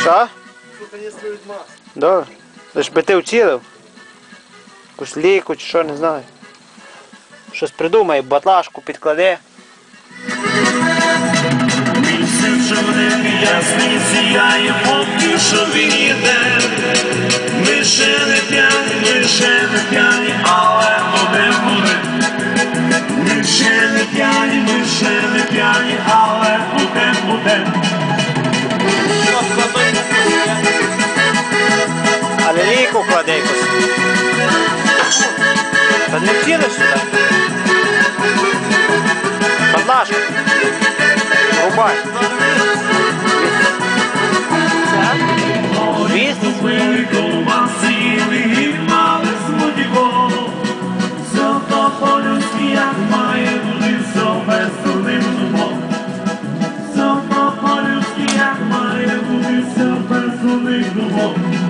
Що? Тут не стоїть мас. Да. Лиш би ти вцілив. Якусь ліку чи що, не знаю. Щось придумає, батлашку підкладе. Місяць жовтий ясний сіяє, поки що він іде. Лише не п'ять, лише не п'ять. Не вцілиш сюди. Батлашку. Рубай. Вість? Купили ковбаси, мали смутіко. Все то по-людськи, як має бути, все без дурним зубом. Все то по-людськи, як має бути, все без дурним зубом.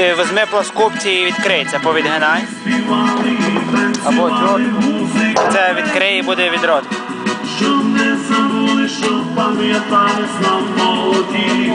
візьми плоскопці і відкриється, повідгинай. Або танцювали Це відкриє і буде відрод. Щоб не забули, щоб пам'ятали нам молоді